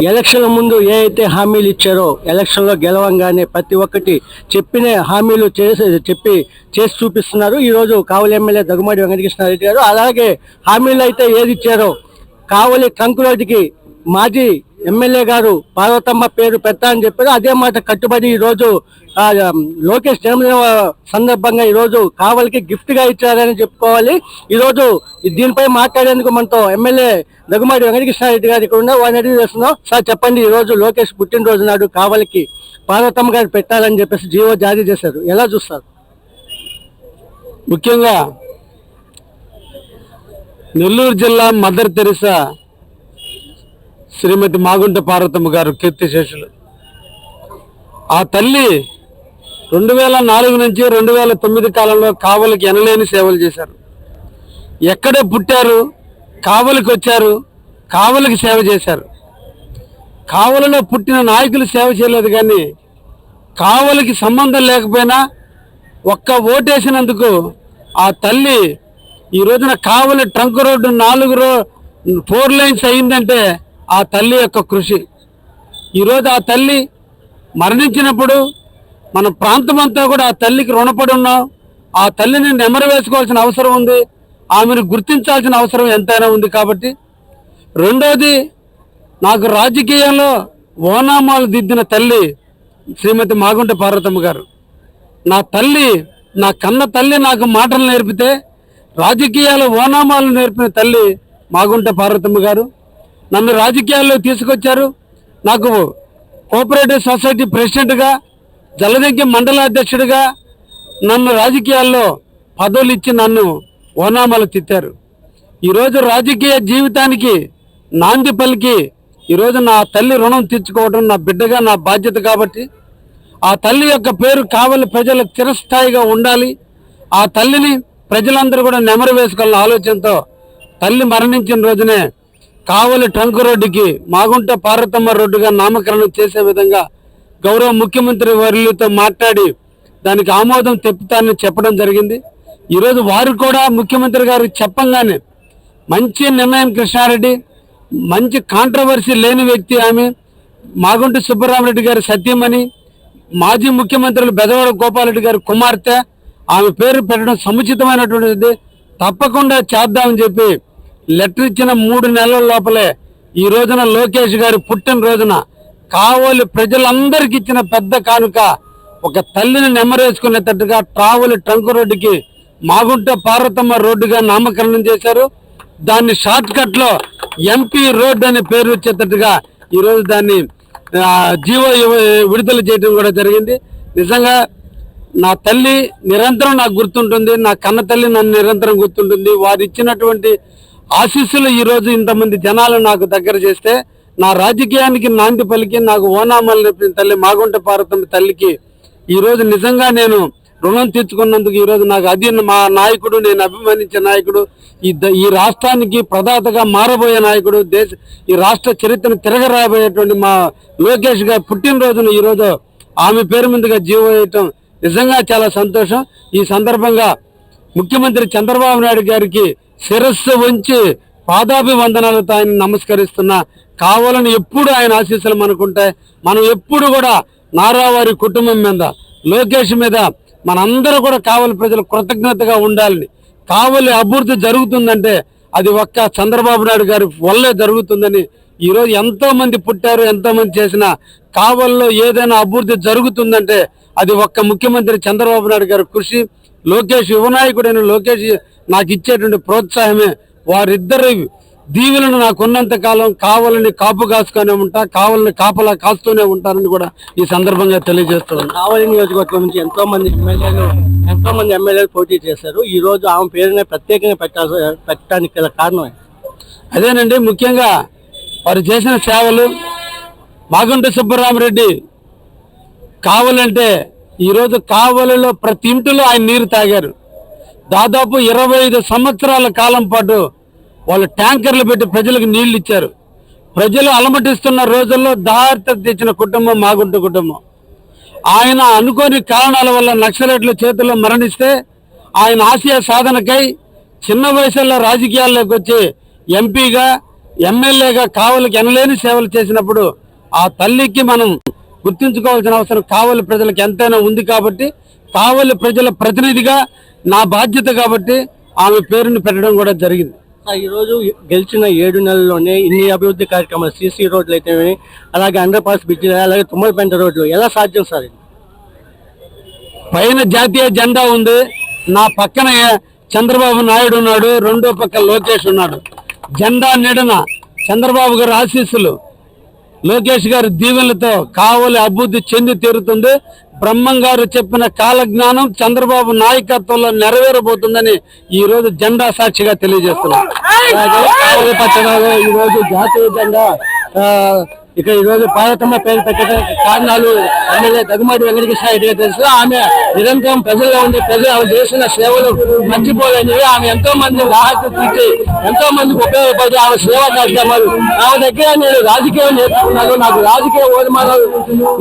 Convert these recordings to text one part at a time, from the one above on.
ఎలక్షన్ల ముందు ఏ అయితే హామీలు ఇచ్చారో ఎలక్షన్లో గెలవంగానే ప్రతి ఒక్కటి చెప్పిన హామీలు చేసి చెప్పి చేసి చూపిస్తున్నారు. ఈరోజు కావలి ఎమ్మెల్యే దగ్గుమాటి వెంకటకృష్ణారెడ్డి గారు అలాగే హామీలు అయితే ఏది ఇచ్చారో కావలి ట్రంక్ రోడ్డుకి మాజీ ఎమ్మెల్యే గారు పార్వతమ్మ పేరు పెడతా అని చెప్పారు. అదే మాట కట్టుబడి ఈరోజు లోకేష్ జన్మదిన సందర్భంగా ఈరోజు కావలికి గిఫ్ట్గా ఇచ్చారని చెప్పుకోవాలి. ఈరోజు దీనిపై మాట్లాడేందుకు మనతో ఎమ్మెల్యే దగ్గుమాటి వెంకటకృష్ణారెడ్డి గారు ఇక్కడ ఉన్నారు. వారిని అడిగి చేస్తున్నాం సార్ చెప్పండి ఈరోజు లోకేష్ పుట్టినరోజు నాడు కావలికి పార్వతమ్మ గారు పెట్టాలని చెప్పేసి జీవో జారీ చేశారు. ఎలా చూస్తారు? ముఖ్యంగా నెల్లూరు జిల్లా మదర్ తెరిసా శ్రీమతి మాగుంట పార్వతమ్మ గారు కీర్తిశేషులు ఆ తల్లి రెండు వేల నాలుగు నుంచి రెండు వేల తొమ్మిది కాలంలో కావలికి ఎనలేని సేవలు చేశారు. ఎక్కడే పుట్టారు కావలికి వచ్చారు కావలికి సేవ చేశారు. కావలిలో పుట్టిన నాయకులు సేవ చేయలేదు కానీ కావలికి సంబంధం లేకపోయినా ఒక్క ఓటేసినందుకు ఆ తల్లి ఈ రోజున కావలి ట్రంక్ రోడ్డు నాలుగు రో ఫోర్ లైన్స్ అయిందంటే ఆ తల్లి యొక్క కృషి. ఈరోజు ఆ తల్లి మరణించినప్పుడు మన ప్రాంతం అంతా కూడా ఆ తల్లికి రుణపడి ఉన్నాం. ఆ తల్లిని నెమరు వేసుకోవాల్సిన అవసరం ఉంది. ఆమెను గుర్తించాల్సిన అవసరం ఎంతైనా ఉంది కాబట్టి రెండోది నాకు రాజకీయంలో ఓనామాలు దిద్దిన తల్లి శ్రీమతి మాగుంట పార్వతమ్మ గారు. నా తల్లి నా కన్న తల్లి నాకు మాటలు నేర్పితే రాజకీయాలు ఓనామాలు నేర్పిన తల్లి మాగుంట పార్వతమ్మ గారు. నన్ను రాజకీయాల్లో తీసుకొచ్చారు. నాకు కోఆపరేటివ్ సొసైటీ ప్రెసిడెంట్గా జలదంకి మండలాధ్యక్షుడిగా నన్ను రాజకీయాల్లో పదవులు ఇచ్చి నన్ను ఓనామాలు తిట్టారు. ఈరోజు రాజకీయ జీవితానికి నాంది పలికి ఈరోజు నా తల్లి రుణం తీర్చుకోవడం నా బిడ్డగా నా బాధ్యత కాబట్టి ఆ తల్లి యొక్క పేరు కావలి ప్రజలకు చిరస్థాయిగా ఉండాలి. ఆ తల్లిని ప్రజలందరూ కూడా నెమరు వేసుకోవాలన్న ఆలోచనతో తల్లి మరణించిన రోజునే కావలి ట్రంక్ రోడ్డుకి మాగుంట పార్వతమ్మ రోడ్డుగా నామకరణం చేసే విధంగా గౌరవ ముఖ్యమంత్రి వర్యులతో మాట్లాడి దానికి ఆమోదం తెప్పుతానని చెప్పడం జరిగింది. ఈరోజు వారు కూడా ముఖ్యమంత్రి గారు చెప్పంగానే మంచి నిర్ణయం కృష్ణారెడ్డి మంచి కాంట్రవర్సీ లేని వ్యక్తి ఆమె మాగుంట సుబ్బరామరెడ్డి గారి సత్యమని మాజీ ముఖ్యమంత్రులు బెదవాడ గోపాలరెడ్డి గారి కుమార్తె ఆమె పేరు పెట్టడం సముచితమైనటువంటిది తప్పకుండా చేద్దామని చెప్పి లెటర్ ఇచ్చిన మూడు నెలల లోపలే ఈ రోజున లోకేష్ గారి పుట్టినరోజున కావలి ప్రజలందరికీ ఇచ్చిన పెద్ద కానుక ఒక తల్లిని నెమ్మరేసుకునేటట్టుగా ట్రావెల్ ట్రంక్ రోడ్డుకి మాగుంట పార్వతమ్మ రోడ్డుగా నామకరణం చేశారు. దాన్ని షార్ట్ కట్లో ఎంపీ రోడ్ అనే పేరు వచ్చేటట్టుగా ఈరోజు దాన్ని జీవో విడుదల చేయడం కూడా జరిగింది. నిజంగా నా తల్లి నిరంతరం నాకు గుర్తుంటుంది నా కన్న తల్లి నన్ను నిరంతరం గుర్తుంటుంది. వారు ఇచ్చినటువంటి ఆశీస్సులు ఈ రోజు ఇంతమంది జనాలు నాకు దగ్గర చేస్తే నా రాజకీయానికి నాంది పలికి నాకు ఓనామాలు నేర్పిన తల్లి మాగుంట పార్వతమ్మ తల్లికి ఈరోజు నిజంగా నేను రుణం తెచ్చుకున్నందుకు ఈ రోజు నాకు అది మా నాయకుడు నేను అభిమానించే నాయకుడు ఈ ద- ఈ రాష్ట్రానికి ప్రదాతగా మారబోయే నాయకుడు దేశ ఈ రాష్ట్ర చరిత్రను తిరగరాబోయేటువంటి మా లోకేష్ గారి పుట్టినరోజున ఈ రోజు ఆమె పేరు మీదుగా జీవో వేయటం నిజంగా చాలా సంతోషం. ఈ సందర్భంగా ముఖ్యమంత్రి చంద్రబాబు నాయుడు గారికి శిరస్సు వంచి పాదాభివందనాలతో ఆయన నమస్కరిస్తున్నా. కావాలని ఎప్పుడు ఆయన ఆశీస్సులు మనకుంటాయి. మనం ఎప్పుడు కూడా నారావారి కుటుంబం మీద లోకేష్ మీద మనందరూ కూడా కావలి ప్రజలు కృతజ్ఞతగా ఉండాలని కావలి అభివృద్ధి జరుగుతుందంటే అది ఒక్క చంద్రబాబు నాయుడు గారి వల్లే జరుగుతుందని ఈరోజు ఎంతో మంది పుట్టారు ఎంతో మంది చేసిన కావల్లో ఏదైనా అభివృద్ధి జరుగుతుందంటే అది ఒక్క ముఖ్యమంత్రి చంద్రబాబు నాయుడు గారి కృషి. లోకేష్ యువనాయకుడైన లోకేష్ నాకు ఇచ్చేటువంటి ప్రోత్సాహమే. వారిద్దరి దీవులను నాకు ఉన్నంత కాలం కావాలని కాపు కాసుకొని ఉంటా కావాలని కాపలా కాస్తూనే ఉంటారని కూడా ఈ సందర్భంగా తెలియజేస్తున్నాను కావలి నియోజకవర్గం నుంచి ఎంతో మంది ఎమ్మెల్యేలు ఎంతో మంది ఎమ్మెల్యేలు పోటీ చేశారు. ఈ రోజు ఆమె పేరునే ప్రత్యేకంగా పెట్టాల్సి పెట్టడానికి గల కారణం? అదేనండి ముఖ్యంగా వారు చేసిన సేవలు మాగుంట సుబ్బరామరెడ్డి కావాలంటే ఈరోజు కావలిలో ప్రతి ఇంటిలో ఆయన నీరు తాగారు. దాదాపు ఇరవై ఐదు సంవత్సరాల కాలం పాటు వాళ్ళు ట్యాంకర్లు పెట్టి ప్రజలకు నీళ్ళు ఇచ్చారు. ప్రజలు అలమటిస్తున్న రోజుల్లో దారిత తెచ్చిన కుటుంబం మాగుంట కుటుంబం. ఆయన అనుకోని కారణాల వల్ల నక్సలైట్ల చేతుల్లో మరణిస్తే ఆయన ఆశయ సాధనకై చిన్న వయసులో రాజకీయాల్లోకి వచ్చి ఎంపీగా ఎమ్మెల్యేగా కావలికి ఎనలేని సేవలు చేసినప్పుడు ఆ తల్లికి మనం గుర్తించుకోవాల్సిన అవసరం కావలి ప్రజలకు ఎంతైనా ఉంది కాబట్టి కావలి ప్రజల ప్రతినిధిగా నా బాధ్యత కాబట్టి ఆమె పేరుని పెట్టడం కూడా జరిగింది. సార్, ఈ రోజు గెలిచిన ఏడు నెలల్లోనే ఇన్ని అభివృద్ధి కార్యక్రమాలు సీసీ రోడ్లు అయితే అలాగే అండర్ పాస్ బ్రిడ్జ్ అలాగే తుమ్మలపెంట రోడ్లు ఎలా సాధ్యం సార్? పైన జాతీయ జెండా ఉంది. నా పక్కన చంద్రబాబు నాయుడు ఉన్నాడు రెండో పక్క లోకేష్ ఉన్నాడు. జెండా నీడన చంద్రబాబు గారి ఆశీస్సులు లోకేష్ గారి దీవెనలతో కావలి అభివృద్ధి చెంది తీరుతుంది. బ్రహ్మం గారు చెప్పిన కాలజ్ఞానం చంద్రబాబు నాయకత్వంలో నెరవేరబోతుందని ఈ రోజు జెండా సాక్షిగా తెలియజేస్తున్నాం. అలాగే కావలి పట్టణంలో ఈ రోజు జాతీయ జెండా ఇక్కడ ఈరోజు ఈ రోజు పేరు పెట్టడానికి కారణాలు ఎమ్మెల్యే దగ్గుమాటి వెంకటకృష్ణ రెడ్డి గారు తెలుసు. ఆమె నిరంతరం ప్రజల్లో ఉండి ప్రజలు ఆమె చేసిన సేవలు మర్చిపోలేని ఆమె ఎంతో మంది రాహత తీర్చి ఎంతో మందికి ఉపయోగపడి ఆమె సేవా కార్యక్రమాలు ఆమె దగ్గర నేను రాజకీయం నేర్చుకున్నాను. నాకు రాజకీయ ఓడిమానాలు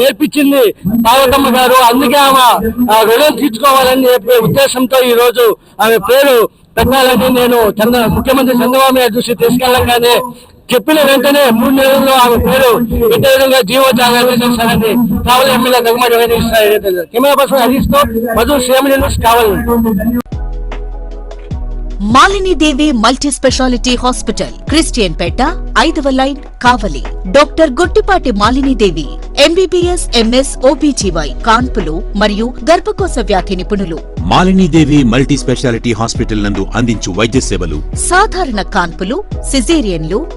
నేర్పించింది పార్వతమ్మ గారు. అందుకే ఆమె ఆ రుణం తీర్చుకోవాలని చెప్పే ఉద్దేశంతో ఈ రోజు ఆమె పేరు పెట్టాలని నేను చంద్ర ముఖ్యమంత్రి చంద్రబాబు నాయుడు దృష్టి తీసుకెళ్ళగానే చెప్పిన వెంటనే మూడు నెలల్లో ఆమె పేరు పెట్టే విధంగా జీవో జాగ్రత్త చేశారని Kavali MLA Daggumati Venkateswara camera person హరీష్తో Madhu Srimani news Kavali. Malinidevi multi speciality hospital Christian Peta ఐదవ line Kavali. Doctor Guttipati Malinidevi MBBS MS OBGY కాన్పులు మరియు గర్భకోశ వ్యాధి నిపుణులు. మాలినీదేవి మల్టీ స్పెషాలిటీ హాస్పిటల్ నందు అందించు వైద్య సేవలు. సాధారణ కాన్పులు సిజేరియన్లు